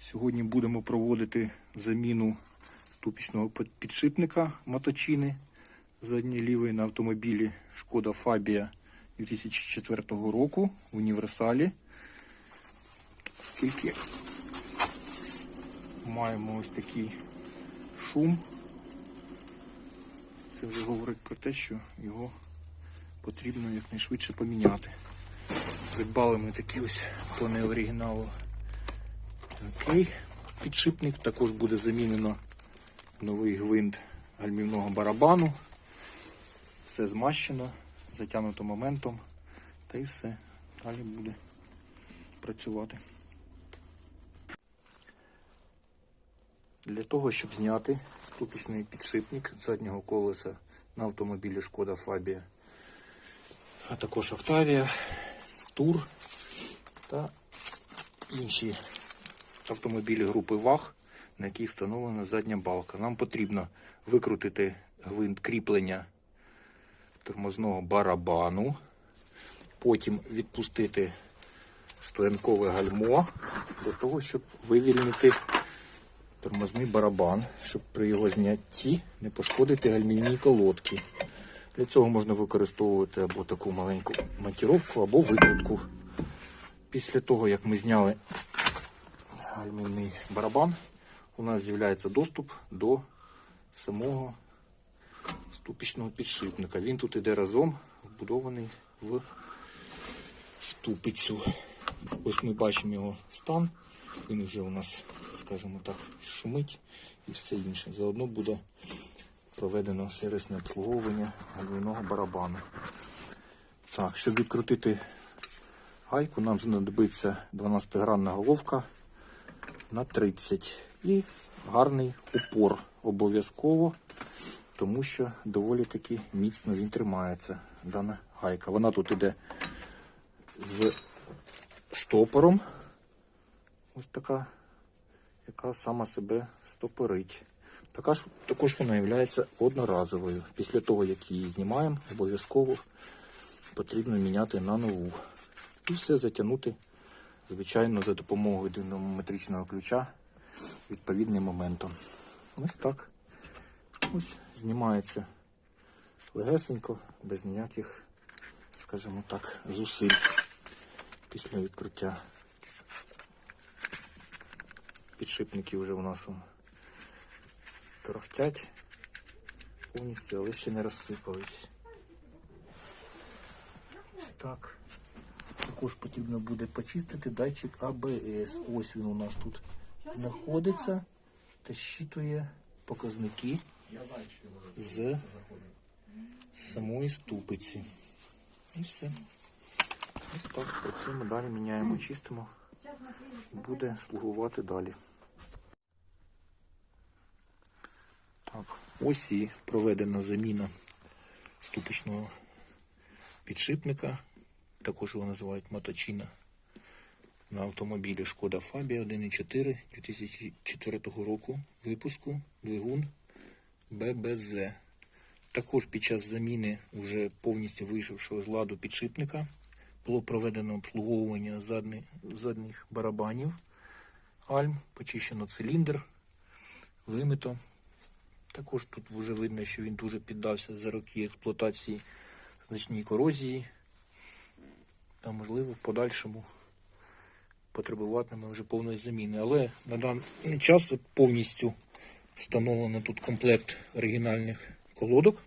Сьогодні будемо проводити заміну ступічного підшипника моточини задньої лівої на автомобілі Шкода Фабія 2004 року в універсалі. Оскільки маємо ось такий шум. Це вже говорить про те, що його потрібно якнайшвидше поміняти. Придбали ми такий ось по неоригіналу Окей. Підшипник також буде замінено новий гвинт гальмівного барабану. Все змащено, затягнуто моментом. Та й все. Далі буде працювати. Для того, щоб зняти ступічний підшипник заднього колеса на автомобілі Шкода Фабія, а також Автавія, Тур та інші автомобілі групи ВАГ, на якій встановлена задня балка. Нам потрібно викрутити гвинт кріплення тормозного барабану, потім відпустити стоянкове гальмо для того, щоб вивільнити тормозний барабан, щоб при його знятті не пошкодити гальмівні колодки. Для цього можна використовувати або таку маленьку монтіровку, або викрутку. Після того, як ми зняли гальмівний барабан, у нас з'являється доступ до самого ступічного підшипника. Він тут іде разом, вбудований в ступицю. Ось ми бачимо його стан. Він вже у нас, скажімо так, шумить і все інше. Заодно буде проведено сервісне обслуговування гальмівного барабану. Так, щоб відкрутити гайку, нам знадобиться 12-гранна головка на 30 і гарний упор обов'язково, тому що доволі таки міцно він тримається, дана гайка. Вона тут іде з стопором, ось така, яка сама себе стопорить. Така ж, також вона є одноразовою. Після того, як її знімаємо, обов'язково потрібно міняти на нову. І все затягнути звичайно, за допомогою динамометричного ключа відповідним моментом. Ось так. Ось знімається легесенько, без ніяких, скажімо так, зусиль після відкриття. Підшипники вже у нас он торохтять повністю, але ще не розсипались. Так. Також потрібно буде почистити датчик АБС. Ось він у нас тут знаходиться та щитує показники з самої ступиці. І все. Ось так працюємо далі, міняємо, чистимо. Буде слугувати далі. Так, ось і проведена заміна ступичного підшипника також його називають моточина на автомобілі Шкода Фабія 1.4 2004 року випуску двигун ББЗ. Також під час заміни вже повністю вийшовшого з ладу підшипника було проведено обслуговування задні, задніх барабанів альм, почищено циліндр, вимито. Також тут вже видно, що він дуже піддався за роки експлуатації значній корозії та можливо в подальшому потребуватиме вже повної заміни. Але на даний час повністю встановлено тут комплект оригінальних колодок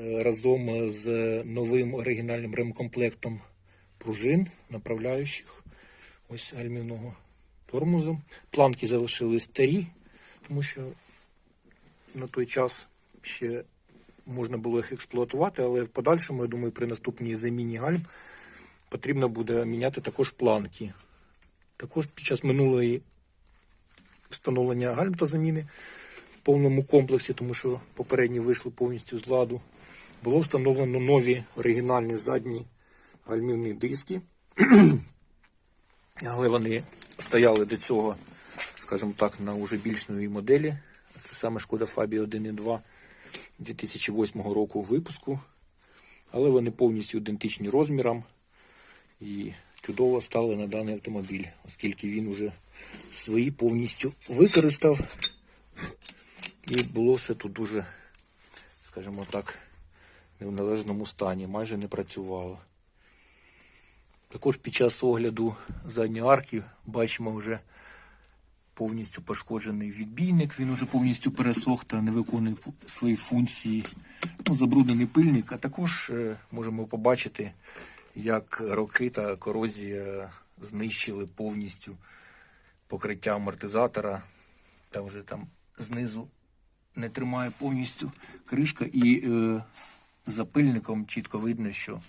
разом з новим оригінальним ремкомплектом пружин, направляючих ось гальмівного тормозу. Планки залишили старі, тому що на той час ще можна було їх експлуатувати, але в подальшому, я думаю, при наступній заміні гальм потрібно буде міняти також планки. Також під час минулої встановлення гальм та заміни в повному комплексі, тому що попередні вийшли повністю з ладу, було встановлено нові оригінальні задні гальмівні диски. Але вони стояли до цього, скажімо так, на уже більш новій моделі. Це саме Шкода Фабія 1.2. 2008 року випуску, але вони повністю ідентичні розмірам і чудово стали на даний автомобіль, оскільки він вже свої повністю використав. І було все тут дуже, скажімо так, в належному стані, майже не працювало. Також під час огляду задньої арки бачимо вже повністю пошкоджений відбійник, він уже повністю пересох та не виконує свої функції. Ну, забруднений пильник, а також е, можемо побачити, як роки та корозія знищили повністю покриття амортизатора. Та вже там знизу не тримає повністю кришка і е, за пильником чітко видно, що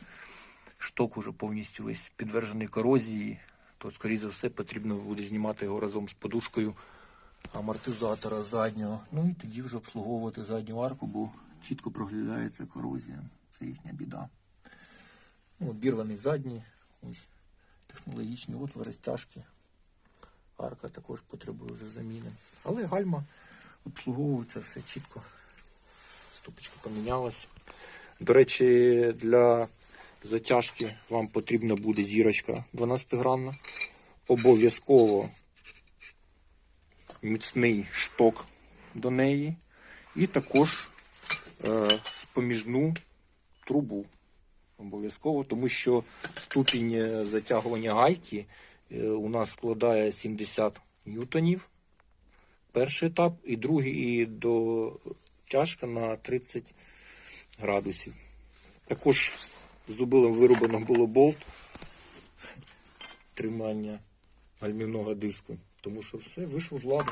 шток уже повністю весь підтверджений корозії, то, скоріше за все, потрібно буде знімати його разом з подушкою амортизатора заднього. Ну і тоді вже обслуговувати задню арку, бо чітко проглядається корозія. Це їхня біда. Ну, обірваний задній, ось технологічні отвори, стяжки. Арка також потребує вже заміни. Але гальма обслуговується все чітко. Ступочка помінялась. До речі, для затяжки вам потрібна буде зірочка 12-гранна. Обов'язково міцний шток до неї. І також е, споміжну трубу. Обов'язково, тому що ступінь е, затягування гайки е, у нас складає 70 ньютонів. Перший етап, і другий і до тяжка на 30 градусів. Також зубилом вироблено було болт тримання гальмівного диску, тому що все вийшло з ладу.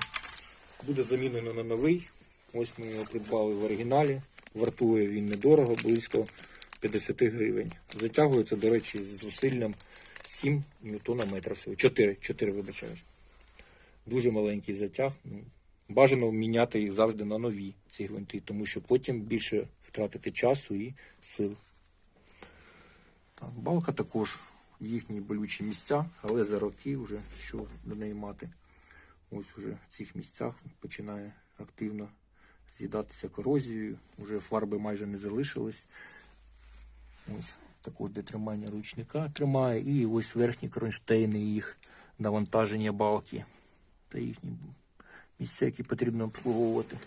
Буде замінено на новий. Ось ми його придбали в оригіналі. Вартує він недорого, близько 50 гривень. Затягується, до речі, з зусиллям 7 ньютона метра всього. 4, 4 вибачаю. Дуже маленький затяг. Бажано міняти їх завжди на нові ці гвинти, тому що потім більше втратити часу і сил. Балка також їхні болючі місця, але за роки вже що до неї мати. Ось вже в цих місцях починає активно з'їдатися корозією, вже фарби майже не залишилось. Ось також де тримання ручника тримає, і ось верхні кронштейни їх навантаження балки та їхні місця, які потрібно обслуговувати.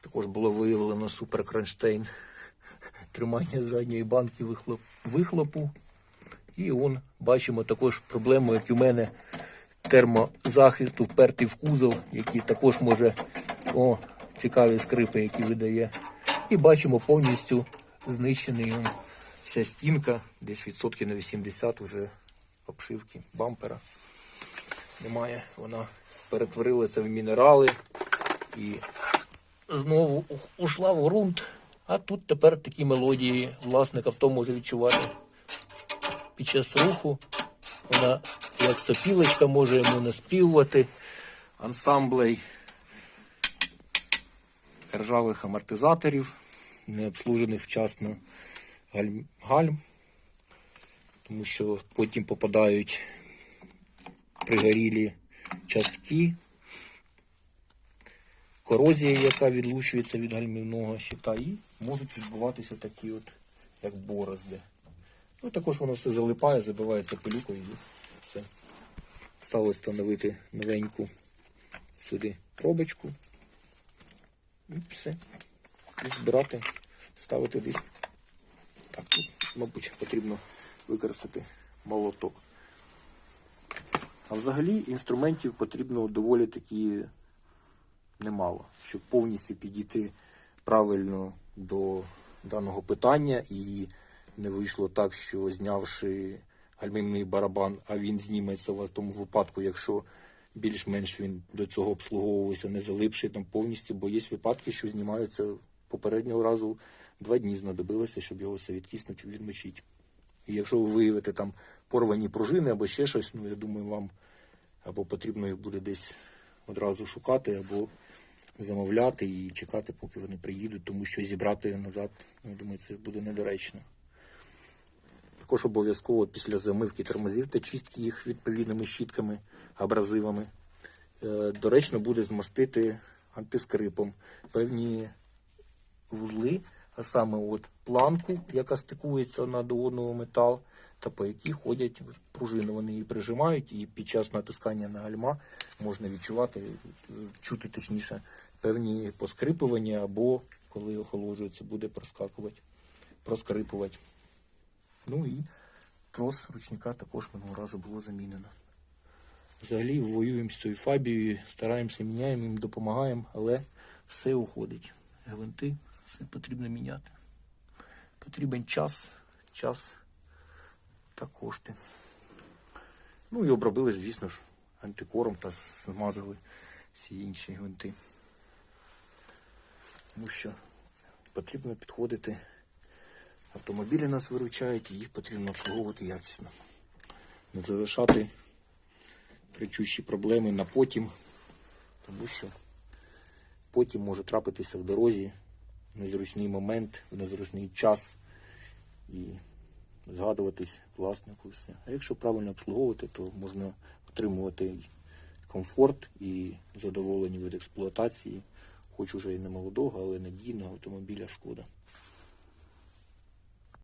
Також було виявлено суперкронштейн тримання задньої банки вихлопу. І он бачимо також проблему, як в мене термозахист впертий в кузов, який також може о, цікаві скрипи, які видає. І бачимо повністю знищений он, вся стінка, десь відсотків на 80 вже обшивки бампера. Немає, вона перетворилася в мінерали і знову ушла в ґрунт. А тут тепер такі мелодії власник авто може відчувати під час руху. Вона як сопілочка може йому наспівувати ансамблей ржавих амортизаторів, не обслужених вчасно гальм, гальм, тому що потім попадають пригорілі частки, корозія, яка відлучується від гальмівного щита, і можуть відбуватися такі от, як борозди. Ну, також воно все залипає, забивається пилюкою і все. Сталося встановити новеньку сюди пробочку. І все. І збирати, ставити диск. Так, тут, мабуть, потрібно використати молоток. А взагалі інструментів потрібно доволі таки немало, щоб повністю підійти правильно до даного питання і не вийшло так, що знявши гальмівний барабан, а він зніметься у вас в тому випадку, якщо більш-менш він до цього обслуговувався, не залипши там повністю, бо є випадки, що знімаються попереднього разу два дні знадобилося, щоб його все відкиснути, відмочити. І якщо ви виявите там порвані пружини або ще щось, ну я думаю, вам або потрібно їх буде десь одразу шукати, або замовляти і чекати, поки вони приїдуть, тому що зібрати назад, ну, я думаю, це буде недоречно. Також обов'язково після замивки тормозів та чистки їх відповідними щітками, абразивами. е, Доречно буде змастити антискрипом певні вузли, а саме от планку, яка стикується одна до метал, та по якій ходять пружини. Вони її прижимають, і під час натискання на гальма можна відчувати, чути точніше певні поскрипування, або коли охолоджується, буде проскакувати, проскрипувати. Ну і трос ручника також минулого разу було замінено. Взагалі воюємо з цією фабією, стараємося, міняємо їм, допомагаємо, але все уходить. Гвинти, все потрібно міняти. Потрібен час, час та кошти. Ну і обробили, звісно ж, антикором та змазали всі інші гвинти. Тому що потрібно підходити. Автомобілі нас виручають, і їх потрібно обслуговувати якісно. Не залишати кричущі проблеми на потім, тому що потім може трапитися в дорозі в незручний момент, в незручний час і згадуватись власнику. Все. А якщо правильно обслуговувати, то можна отримувати і комфорт і задоволення від експлуатації, хоч уже і не молодого, але надійного автомобіля шкода.